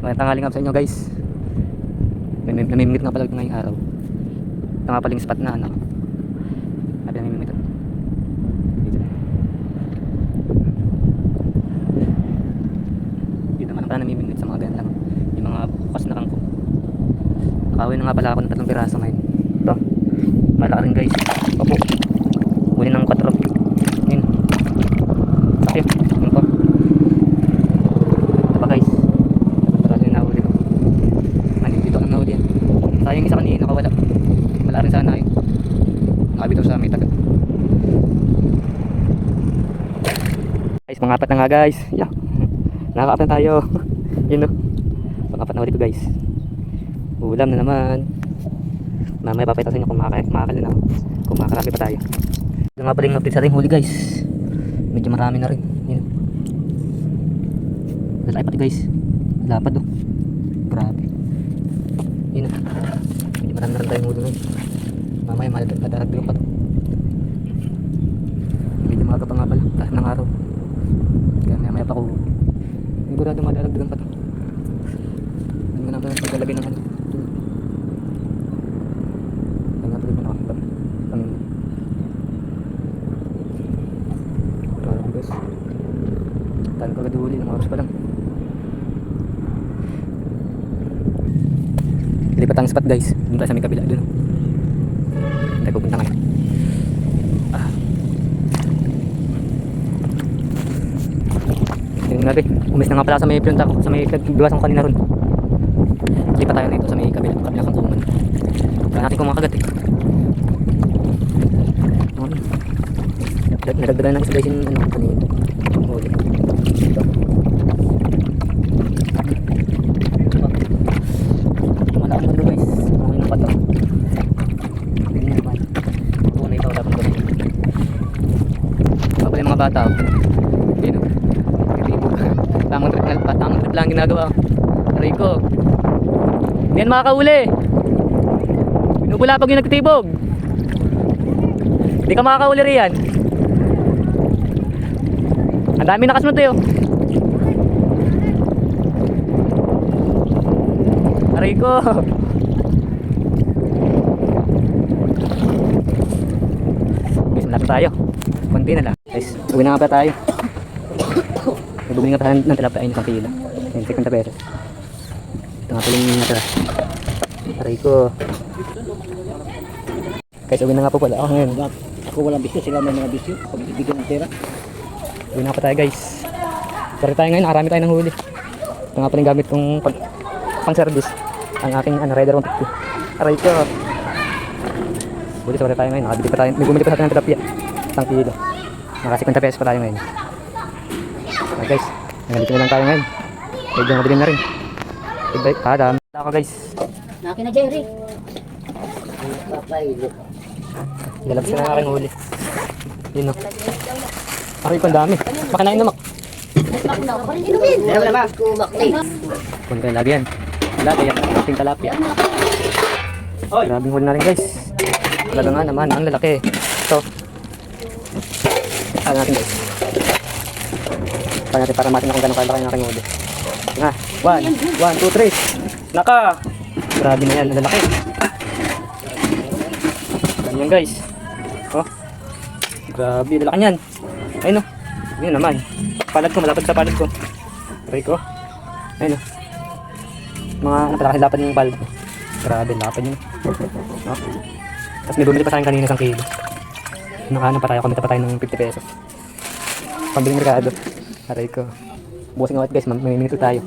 Tanghaling up sa inyo guys. Namim- Namimingit nga pala ngayong araw. Ito nga pala yung spot na ano. Sabi namimingit ito. Dito. Dito naman pala namimingit sa mga ganyan ano. Yung mga bukas na kangkong. Nakawin na nga pala ako ng tatlong piraso ngayon. Ito. Malaki rin guys. Opo. Huli ng 4. Yun. Okay. Ano pa? Ito pa guys. Marami na nahuli ko. Ano dito ang nahuli yan. Sayang isa kanina nakawala. Wala rin sana yun. Nakabitaw sa may taga. Guys, mga apat na nga guys. Yeah. Nakaka-apat na tayo. Yun o. Pang-apat na huli ko guys. Ulam na naman. Mamaya papayta sa inyo kung makaka makakal na. Kung makakarami pa tayo. Ito nga pala yung update sa ating huli guys. Medyo marami na rin. Yun. Lalaki pati guys. Lapad oh. Grabe. Rin tayong huli ngayon. Mamaya madag- madaragdagan pa to. Medyo maaga pa nga pala. Taas ng araw. Kaya maya maya pa ko. Sigurado madaragdagan pa to. Ano na natin maglalagay ng ano. Mga. Tayo ko agad huli ng oras. Lipat ang spot guys. Doon tayo sa may kabila doon. Tayo pupunta ngayon. Ah. Yun. Umis na nga pala sa may pinunta ko. Sa may biwasan ko kanina ron. Lipat tayo dito sa may kabila. Kabila kang kuman. Kaya natin kung makagat eh. Nadagdagan ng isa guys yung ano kanina. Huli. Ito. Malakas na guys. Ang yung pato. Ganyan naman. Ito na ito dapat gawin. Ito pala yung mga bata. oh. Yun o. Titibog. Tamang trip, na, tamang trip lang ang ginagawa. Aray ko. Hindi yan makakauli. Binubula pag yung nagtitibog. Hindi ka makakauli riyan. Ang dami nakasunod tayo. Aray ko. Malapit tayo. Kunti na lang. Guys, uwi na nga pa tayo. Bumili nga tayo ng tilapia ayun isang kilo. Ayun, 50 pesos. Ito nga pala yung natira. Aray ko. Guys, uwi na nga po pala ako ngayon. Ako walang bisyo, sila may mga bisyo. Pag ibigyan ng pera. Uwi na pa tayo guys. Sorry tayo ngayon, nakarami tayo ng huli. Ito nga pala yung gamit kong pang, pang service. Ang aking ano, Rider 150. Aray ko. Huli, sorry tayo ngayon. Nakabili pa tayo. May bumili pa sa atin ng tilapia. Isang kilo. Naka 50 pesos pa tayo ngayon. Okay guys, nandito na lang tayo ngayon. Medyo madilim na rin. Goodbye, paalam. Wala ako guys. Naki na Jerry. Look. Galabs na ng aking huli. Yun o. Aray ko, ang dami. Makinain naman. Wala ba? Kumakli. Kung kayo lagi yan. Kaya ating talapia. Grabing huli na rin guys. Talaga nga naman, ang lalaki. Ito. Ano natin guys. Para natin para matin kung gano'ng kalaki ng aking huli. Nga, one, one, two, three. Naka! Grabe na yan, ang lalaki. Ganyan guys. Oh. Grabe, lalaki niyan. Ayun o. Yun naman. Palad ko, malapad sa palad ko. Aray ko. Ayun o. Mga napalaki-lapad yung palad ko. Grabe, lapad yun. Oh. Tapos may bumili pa sa akin kanina isang kilo. Nakaano pa tayo, kumita pa tayo ng 50 pesos. Pambiling merkado. Aray ko. Bukas nga guys, mam- may minuto tayo.